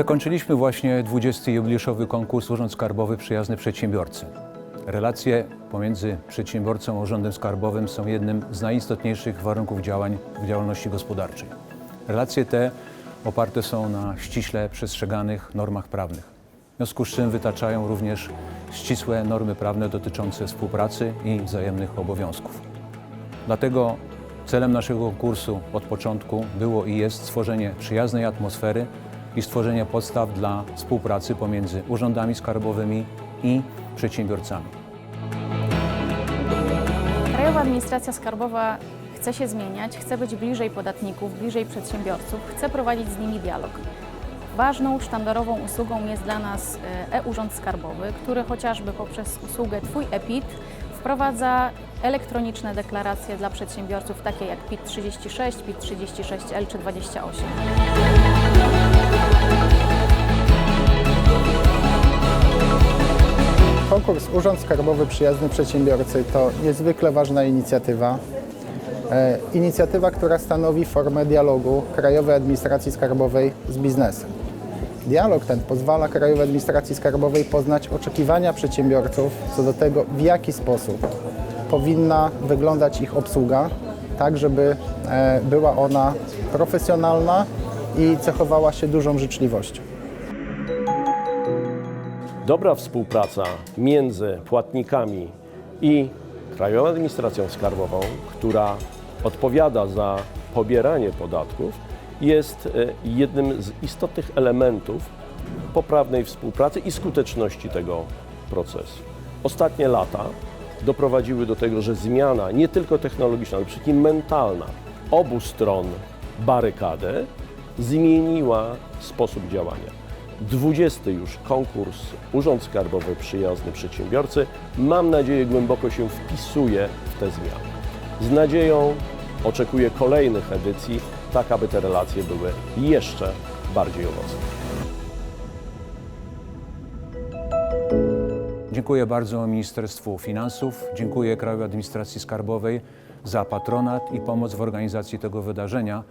Zakończyliśmy właśnie 20. jubileuszowy konkurs Urząd Skarbowy Przyjazny Przedsiębiorcy. Relacje pomiędzy przedsiębiorcą a Urzędem Skarbowym są jednym z najistotniejszych warunków działań w działalności gospodarczej. Relacje te oparte są na ściśle przestrzeganych normach prawnych. W związku z czym wytaczają również ścisłe normy prawne dotyczące współpracy i wzajemnych obowiązków. Dlatego celem naszego konkursu od początku było i jest stworzenie przyjaznej atmosfery i stworzenie podstaw dla współpracy pomiędzy urzędami skarbowymi i przedsiębiorcami. Krajowa Administracja Skarbowa chce się zmieniać, chce być bliżej podatników, bliżej przedsiębiorców, chce prowadzić z nimi dialog. Ważną, sztandarową usługą jest dla nas e, e-Urząd Skarbowy, który chociażby poprzez usługę Twój EPIT wprowadza elektroniczne deklaracje dla przedsiębiorców, takie jak PIT 36, PIT 36L czy 28. Konkurs Urząd Skarbowy Przyjazny Przedsiębiorcy to niezwykle ważna inicjatywa. E, inicjatywa, która stanowi formę dialogu Krajowej Administracji Skarbowej z biznesem. Dialog ten pozwala Krajowej Administracji Skarbowej poznać oczekiwania przedsiębiorców co do tego, w jaki sposób powinna wyglądać ich obsługa, tak żeby e, była ona profesjonalna i cechowała się dużą życzliwością. Dobra współpraca między płatnikami i Krajową Administracją Skarbową, która odpowiada za pobieranie podatków, jest e, jednym z istotnych elementów poprawnej współpracy i skuteczności tego procesu. Ostatnie lata doprowadziły do tego, że zmiana nie tylko technologiczna, ale przede wszystkim mentalna obu stron barykady zmieniła sposób działania. 20 już konkurs Urząd Skarbowy Przyjazny Przedsiębiorcy, mam nadzieję, głęboko się wpisuje w te zmiany. Z nadzieją oczekuję kolejnych edycji, tak aby te relacje były jeszcze bardziej owocne. Dziękuję bardzo Ministerstwu Finansów, dziękuję Krajowej Administracji Skarbowej za patronat i pomoc w organizacji tego wydarzenia.